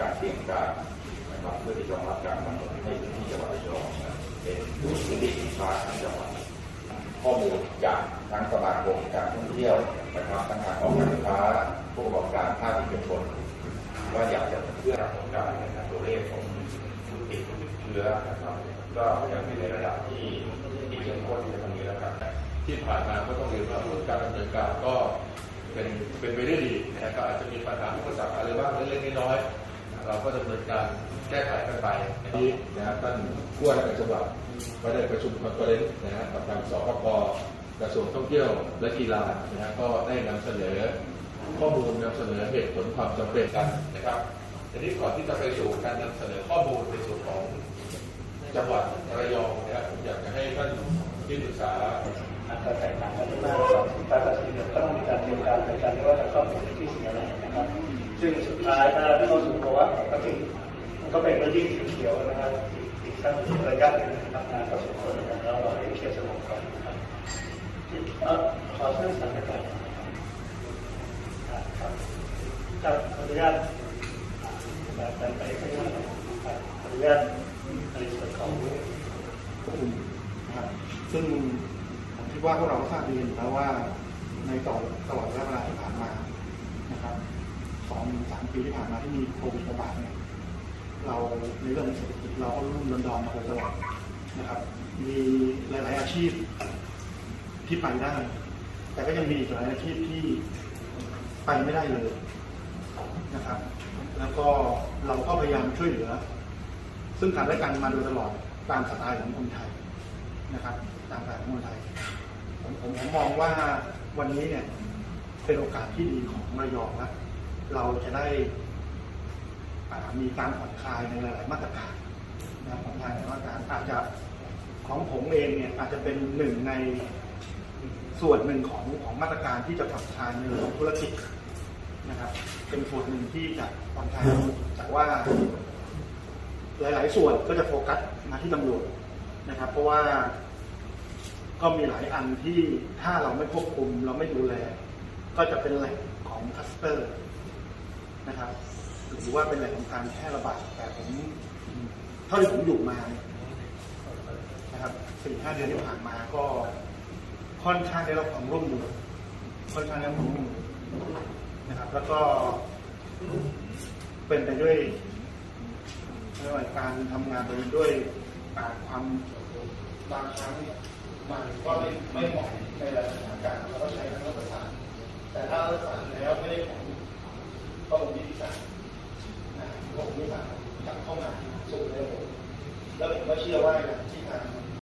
การเตรียมการนะครับเพื่อที่จะรองรับการกำหนดให้พื้นที่จังหวัดระยองเป็นพื้นที่สีฟ้าทั้งจังหวัดข้อมูลจากทั้งสมาคมการท่องเที่ยวนะครับทั้งทางออกการไฟฟ้าผู้ประกอบการภาคเอกชนว่าอยากจะเพื่อรับผลการในตัวเลขของติดเชื้อนะครับก็ยังอยู่ในระดับที่ที่เข้มข้นในตรงนี้แล้วครับที่ผ่านมาก็ต้องเรียนว่าผลการดำเนินการก็เป็นเป็นไปได้ดีนะฮะก็อาจจะมีปัญหาอุปสรรคอะไรบ้างเล็กๆน้อยๆ เราก็ดำเนินการแก้ไขกันไปนี้นะท่านผู้ว่าราชการจังหวัดก็ได้ประชุมคอนเฟอเรนซ์นะฮะกับทางสปปกระทรวงท่องเที่ยวและกีฬานะฮะก็ได้นำเสนอข้อมูลนำเสนอเหตุผลความจำเป็นกันนะครับทีนี้ก่อนที่จะไปสู่การนำเสนอข้อมูลในส่วนของจังหวัดระยองนะครับผมอยากจะให้ท่านที่ปรึกษาอาจจะแตกต่างกันมากกว่าการตัดสินก็ต้องมีการเตรียมการในการที่ว่าจะเข้าไปที่เสียอะไรนะครับ ซึ่งสุดท้ายถ้าเข้าสู่ภาวะปกติมันก็เป็นพื้นที่สีเขียวนะครับอีกสักระยะหนึ่งนะครับงานก็สมควรแล้วเราให้เคลียร์สงก่อนนะครับเอ่อขอเชิญสัมภาษณ์ครับจะขออนุญาตแบบไปไปข้างหน้าครับขออนุญาตในส่วนของนะครับซึ่งผมคิดว่าพวกเราทราบดีแล้วว่าในตลอดตลอดระยะเวลาที่ผ่านมานะครับสองสามปีที่ผ่านมาที่มีโควิดระบาดเนี่ยเราในเรื่องของเศรษฐกิจเราก็รุ่มรอนดอนมาโดยตลอดนะครับ มีหลาย ๆ อาชีพที่ไปได้ แต่ก็ยังมีอีกหลายอาชีพที่ไปไม่ได้เลยนะครับ แล้วก็เราก็พยายามช่วยเหลือ ซึ่งกันและกันมาโดยตลอดตามสไตล์ของคนไทยนะครับ ตามสไตล์ของคนไทยผมผมผมมองว่าวันนี้เนี่ยเป็นโอกาสที่ดีของระยองนะ เราจะได้มีการผ่อนคลายในหลาย ๆ มาตรการนะผ่อนคลายในมาตรการอาจจะของผมเองเนี่ยอาจจะเป็นหนึ่งในส่วนหนึ่งของของมาตรการที่จะผ่อนคลายในเรื่องของธุรกิจนะครับ เป็นส่วนหนึ่งที่จะผ่อนคลายแต่ว่า หลาย ๆ ส่วนก็จะโฟกัสมาที่ตำรวจนะครับ เพราะว่าก็มีหลายอันที่ถ้าเราไม่ควบคุมเราไม่ดูแล ก็จะเป็นแหล่งของคัสเตอร์ นะครับหรือว่าเป็นแหล่งของการแพร่ระบาดแต่ผมเท่าที่ผมอยู่มานะครับสี่ห้าเดือนที่ผ่านมาก็ค่อนข้างได้รับความร่วมมือค่อนข้างได้รับความร่วมมือนะครับ แล้วก็เป็นไปด้วยไม่ว่าการทำงานโดยด้วยาความบางครั้งเนี่ยมันก็ไม่ไม่เหมาะในหลายสถานการณ์เราก็ใช้ทั้งรัฐศารแต่ถ้ารัฐศาแล้วไม่ได้ผลก็ลงที่ที่ศาสตร์นะ ก็ลงที่ศากลับเข้ามาสู่ระบบแล้วผมก็เชื่อว่าอย่างที่ทาง